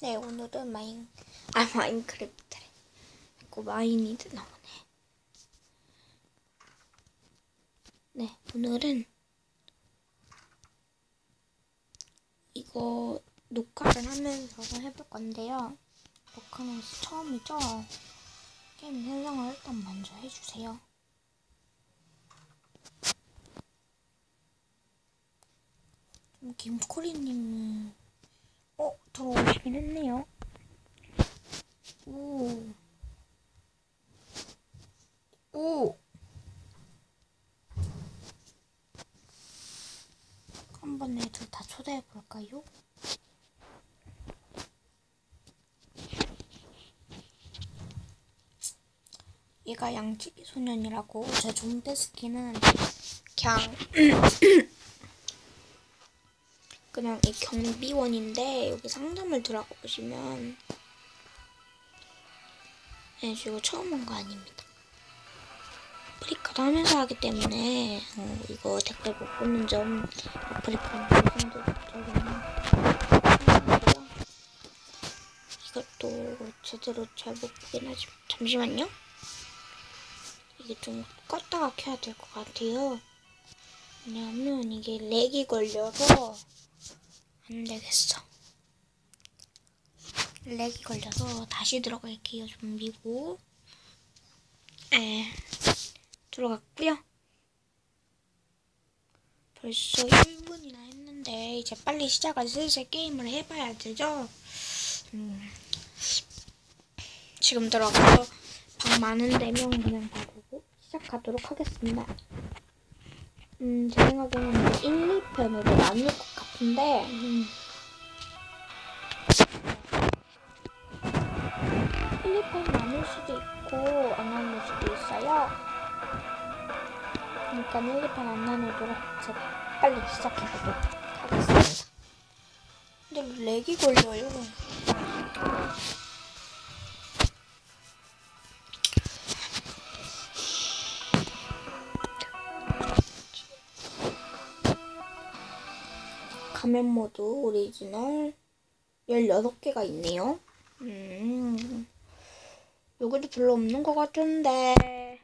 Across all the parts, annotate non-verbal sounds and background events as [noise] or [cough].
네, 오늘은 마인, 아, 마인크래프트래. 자꾸 마인이드 나오네. 네, 오늘은 이거 녹화를 하면서 해볼 건데요. 녹화는 처음이죠? 게임 설정을 일단 먼저 해주세요. 좀 김코리님은 어 들어오시긴 했네요. 오. 오. 한번 애들 다 초대해 볼까요? 얘가 양치기 소년이라고 제 좀비스키는 그냥 [clears throat] 그냥 이 경비원인데 여기 상점을 들어가 보시면 네, 저 이거 처음 온 거 아닙니다. 아프리카도 하면서 하기 때문에 어, 이거 댓글 못 보는 점 아프리카 방송도 저기는 이것도 제대로 잘 못 보긴 하지만 잠시만요. 이게 좀 껐다가 켜야 될 것 같아요. 왜냐하면 이게 렉이 걸려서 안 되겠어. 렉이 걸려서 다시 들어갈게요. 좀비고. 에 들어갔고요. 벌써 1분이나 했는데 이제 빨리 시작을 슬슬 게임을 해봐야 되죠. 음, 지금 들어가서 방 많은 데면 그냥 바꾸고 시작하도록 하겠습니다. 음, 제 생각에는 1, 2편으로 나눌 것 같은데, 음. 1, 2편 나눌 수도 있고, 안 나눌 수도 있어요. 그러니까 1, 2편 안 나누도록 제가 빨리 시작해보도록 하겠습니다. 근데 렉이 걸려요. 가면 모드 오리지널 16개가 있네요. 음, 여기도 별로 없는 것 같은데.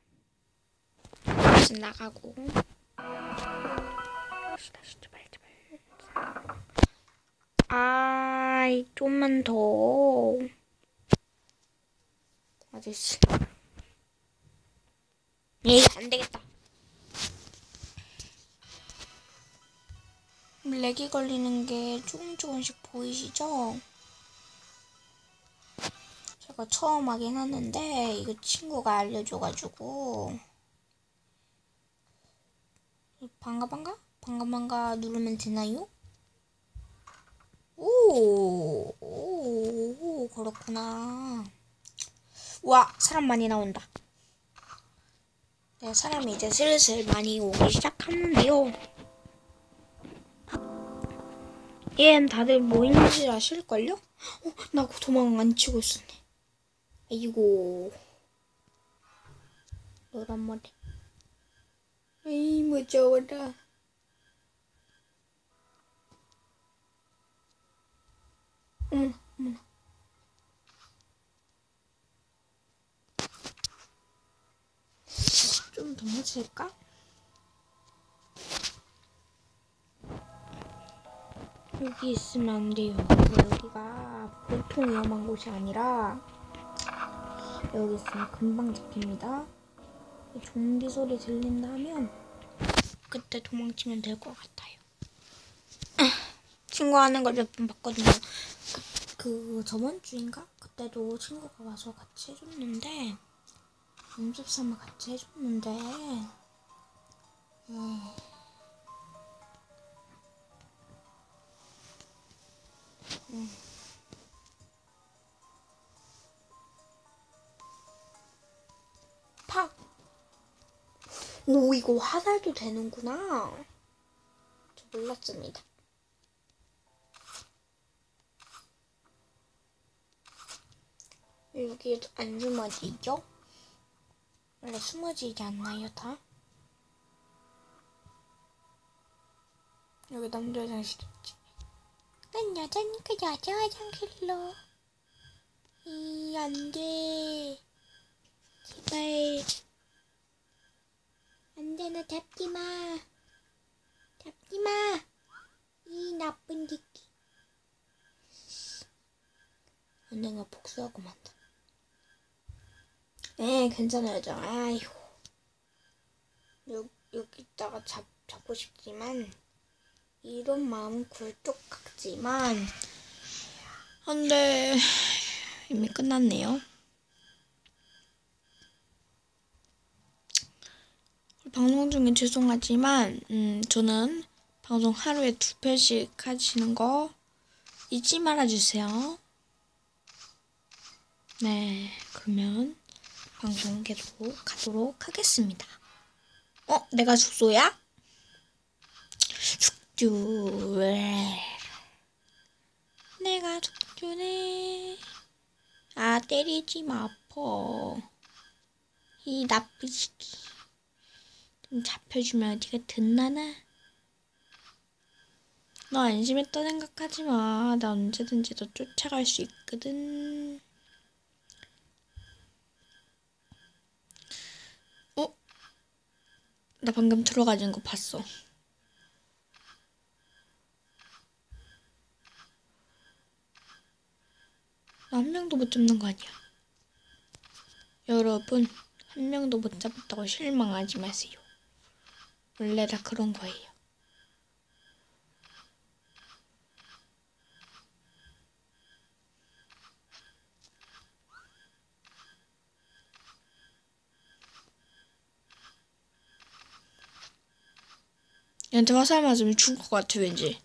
다시 나가고. 아이, 좀만 더. 아저씨. 에이, 안 되겠다. 렉이 걸리는 게 조금 조금씩 보이시죠? 제가 처음 하긴 하는데 이거 친구가 알려줘가지고 반가 반가? 반가 반가 누르면 되나요? 오, 오, 오 그렇구나. 와 사람 많이 나온다. 네, 사람이 이제 슬슬 많이 오기 시작하는데요. 얘는 다들 뭐 있는지 아실걸요? 어, 나 도망 안 치고 있었네. 아이고. 노란 머리. 에이, 무서워라. 어머, 어머. 좀더 맞을까? 여기 있으면 안 돼요. 여기가 보통 위험한 곳이 아니라 여기 있으면 금방 잡힙니다. 좀비 소리 들린다면 그때 도망치면 될 것 같아요. [clears throat] 친구 하는 걸 몇 번 봤거든요. 그, 그 저번 주인가? 그때도 친구가 와서 같이 해줬는데 연습 삼아 같이 해줬는데 음. 음. 팍! 오, 이거 화살도 되는구나. 저 몰랐습니다. 여기에도 안 숨어지죠? 원래 숨어지지 않나요, 다? 여기 남자 화장실 있지. 난 여자니까 여자 화장실로. 이, 안 돼. 제발. 안 돼, 나 잡지 마. 잡지 마. 이 나쁜 새끼. 언젠가 복수하고 만다. 에, 괜찮아요, 저. 아이고. 여, 여기다가 잡, 잡고 싶지만, 이런 마음 굴뚝 같지만, 안 돼. 이미 끝났네요. 방송 중에 죄송하지만, 음, 저는 방송 하루에 두 편씩 하시는 거 잊지 말아주세요. 네, 그러면 방송 계속 가도록 하겠습니다. 어, 내가 숙소야? 숙 주, 왜? 내가 숙주네. 아, 때리지 마, 아파. 이 나쁜 새끼. 좀 잡혀주면 어디가 듣나나? 너 안심했다 생각하지 마. 나 언제든지 너 쫓아갈 수 있거든. 어? 나 방금 들어가는 거 봤어. 한 명도 못 잡는 거 아니야. 여러분, 한 명도 못 잡았다고 실망하지 마세요. 원래 다 그런 거예요. 얘한테 화살 맞으면 죽을 것 같아, 왠지.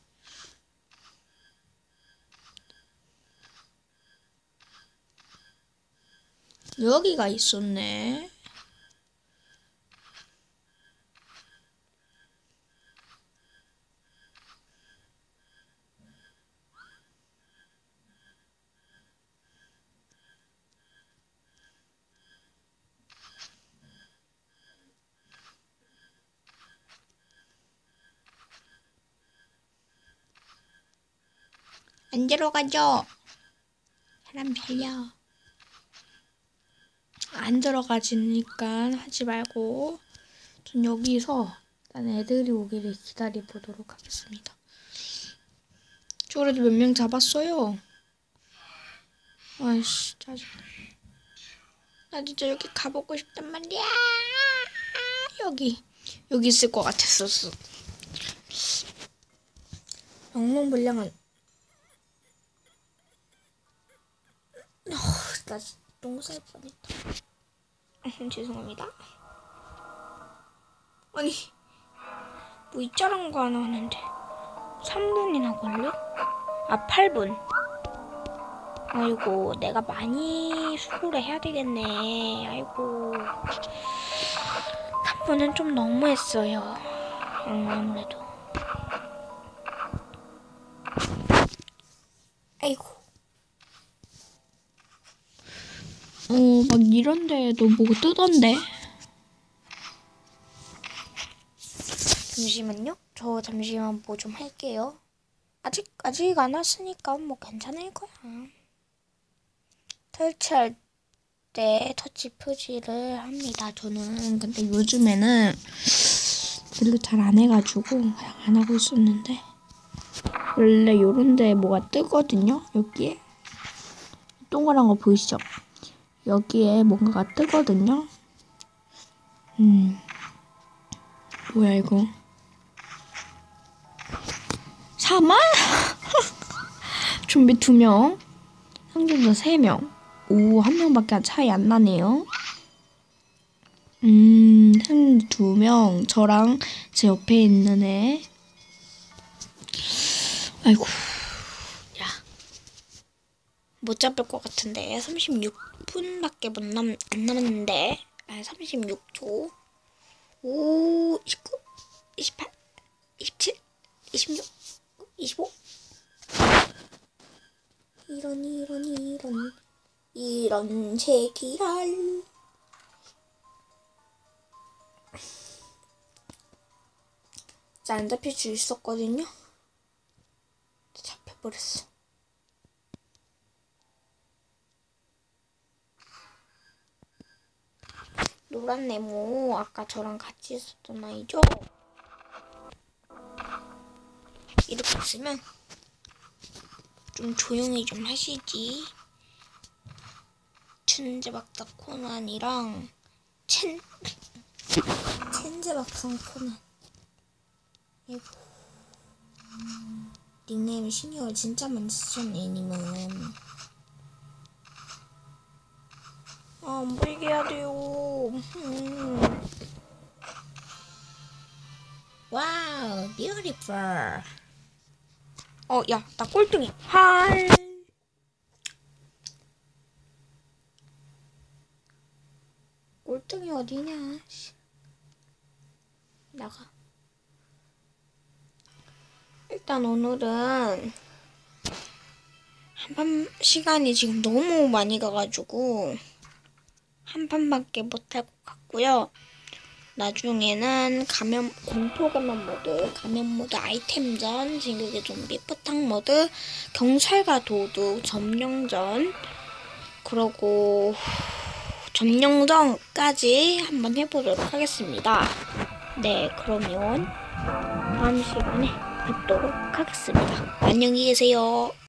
여기가 있었네. 안 들어가죠? 사람 살려. 안 들어가지니까 하지 말고 전 여기서 일단 애들이 오기를 기다려 보도록 하겠습니다. 저 그래도 몇 명 잡았어요. 아이씨 짜증. 나 진짜 여기 가보고 싶단 말이야. 여기 여기 있을 것 같았었어. 영롱불량은 어, 나 쌀 뻔했다. 음, 죄송합니다. 아니, 뭐 이짜란 거 하나 하는데 3분이나 걸려? 아, 8분. 아이고, 내가 많이 수고를 해야 되겠네. 아이고. 3분은 좀 너무했어요. 음, 아무래도. 이런 데도 뭐가 뜨던데. 잠시만요. 저 잠시만 뭐 좀 할게요. 아직, 아직 안 왔으니까 뭐 괜찮을 거야. 설치할 때 터치 표지를 합니다. 저는 근데 요즘에는 별로 잘 안 해가지고 그냥 안 하고 있었는데 원래 요런 데 뭐가 뜨거든요. 여기에 동그란 거 보이시죠? 여기에 뭔가가 뜨거든요. 음, 뭐야 이거? 4만? 좀비 2명, 상준자 3명. 오, 한 명밖에 차이 안 나네요. 음, 한 두 명, 저랑 제 옆에 있는 애. 아이고, 야. 못 잡을 것 같은데. 36분밖에 못 남, 안 남았는데. 아 36초. 5 19 28 27 26 25 이런 이런 이런 이런 새끼랄. 안 잡힐 수 있었거든요. 잡혀 가버렸어. 노란 네모 아까 저랑 같이 있었던 아이죠? 이렇게 있으면 좀 조용히 좀 하시지. 천재박사 코난이랑 첸 천재박사 코난. 아이고. 닉네임 신경을 진짜 많이 쓰셨네, 님은. 아, 안 보이게 해야 돼요. 음. 와우, 뷰티풀. 어, 야, 나 꼴등이. 할. 꼴등이 어디냐? 씨. 나가. 일단 오늘은 한판 시간이 지금 너무 많이 가가지고 한 판밖에 못할 것 같고요. 나중에는 가면 공포 가면 모드, 가면 모드 아이템전, 진격의 좀비 포탕 모드, 경찰과 도둑, 점령전, 그러고 점령전까지 한번 해보도록 하겠습니다. 네, 그러면 다음 시간에 뵙도록 하겠습니다. 안녕히 계세요.